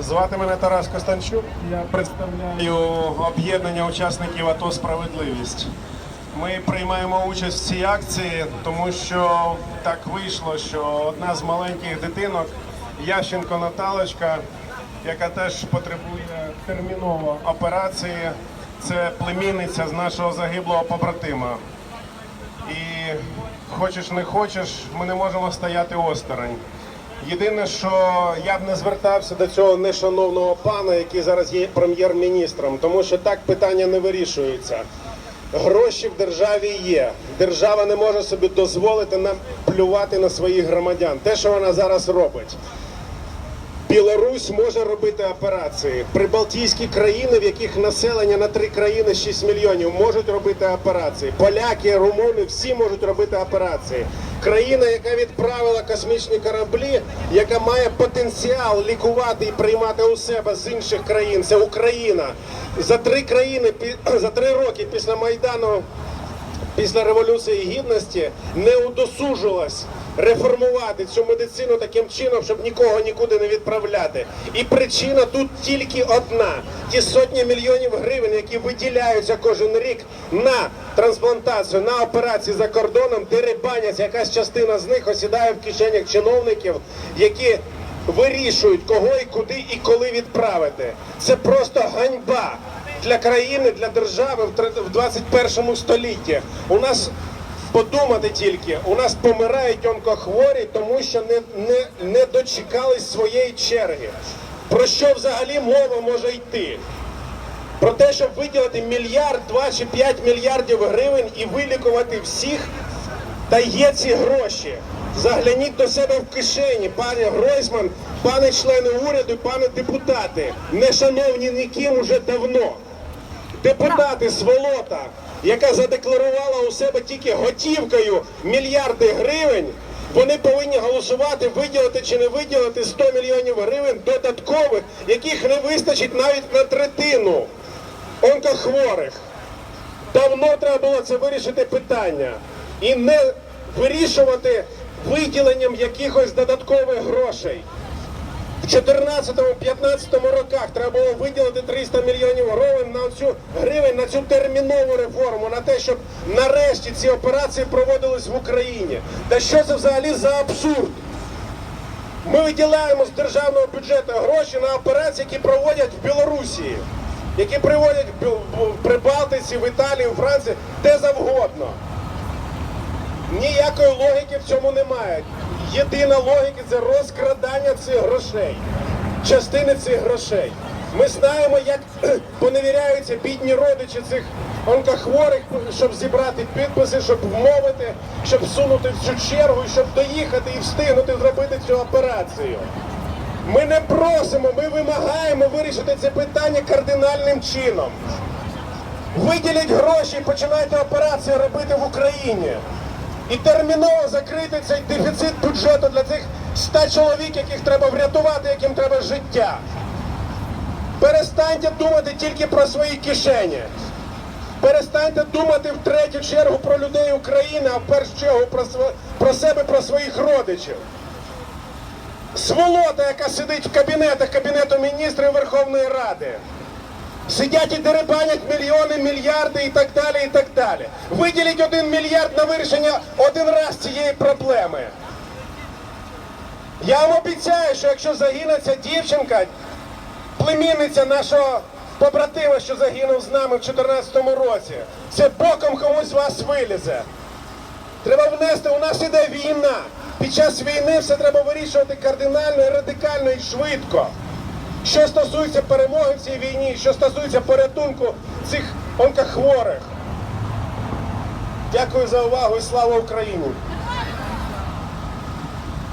Звати мене Тарас Костанчук. Я представляю об'єднання учасників АТО Справедливість. Ми приймаємо участь в цій акції, тому що так вийшло, що одна з маленьких дитинок, Ященко Наталочка, яка теж потребує терміново операції, це племінниця з нашого загиблого побратима. І хочеш не хочеш, ми не можемо стояти осторонь. Єдине, що я б не звертався до цього нешановного пана, який зараз є прем'єр-міністром, тому що так питання не вирішується. Гроші в державі є. Держава не може собі дозволити нам плювати на своїх громадян. Те, що вона зараз робить. Білорусь може робити операції. Прибалтійські країни, в яких населення на три країни 6 мільйонів, можуть робити операції. Поляки, румуни всі можуть робити операції. Країна, яка відправила космічні кораблі, яка має потенціал лікувати і приймати у себе з інших країн, це Україна. За три країни за три роки після майдану після революції гідності не удосужилась реформувати цю медицину таким чином, щоб нікого нікуди не відправляти. І причина тут тільки одна: ті сотні мільйонів гривень, які виділяються кожен рік на трансплантацію, на операції за кордоном, дерибаняться. Якась частина з них осідає в кишенях чиновників, які вирішують, кого і куди і коли відправити. Це просто ганьба для країни, для держави в тр- в 21 столітті. У нас подумати тільки, у нас помирають онкохворі, тому що не, не, не дочекались своєї черги. Про що взагалі мова може йти? Про те, щоб виділити мільярд, два чи п'ять мільярдів гривень і вилікувати всіх, та є ці гроші. Загляніть до себе в кишені, пане Гройсман, пане члени уряду, пане депутати, не шановні ніким уже давно. Депутати сволота, яка задекларувала у себе тільки готівкою мільярди гривень, вони повинні голосувати, виділити чи не виділити 100 мільйонів гривень додаткових, яких не вистачить навіть на третину онкохворих. Давно треба було це вирішити питання і не вирішувати виділенням якихось додаткових грошей. В 14-15 роках треба було виділити 300 мільйонів гривень на цю гривень на цю термінову реформу, на те, щоб нарешті ці операції проводились в Україні. Та що це взагалі за абсурд? Ми виділяємо з державного бюджету гроші на операції, які проводять в Білорусі, які приводять в в Прибалтиці, в Італії, у Франції, де завгодно. Ніякої логіки в цьому немає. Єдина логіка це розкрадання цих грошей, частини цих грошей. Ми знаємо, як поневіряються бідні родичі цих онкохворих, щоб зібрати підписи, щоб вмовити, щоб всунути в цю чергу, щоб доїхати і встигнути зробити цю операцію. Ми не просимо, ми вимагаємо вирішити це питання кардинальним чином. Виділіть гроші і починайте операції робити в Україні. І терміново закрити цей дефіцит бюджету для цих 100 чоловік, яких треба врятувати, яким треба життя. Перестаньте думати тільки про свої кишені. Перестаньте думати в третю чергу про людей України, а в першу чергу про, про себе, про своїх родичів. Сволота, яка сидить в кабінетах Кабінету міністрів Верховної Ради. Сидять і дерибанять мільйони, мільярди і так далі, і так далі. Виділіть один мільярд на вирішення один раз цієї проблеми. Я вам обіцяю, що якщо загине ця дівчинка, племінниця нашого побратима, що загинув з нами в 2014 році, це боком комусь вас вилізе. Треба внести, у нас іде війна. Під час війни все треба вирішувати кардинально радикально і швидко. Що стосується перемоги в цій війні, що стосується порятунку цих онкохворих. Дякую за увагу і слава Україні!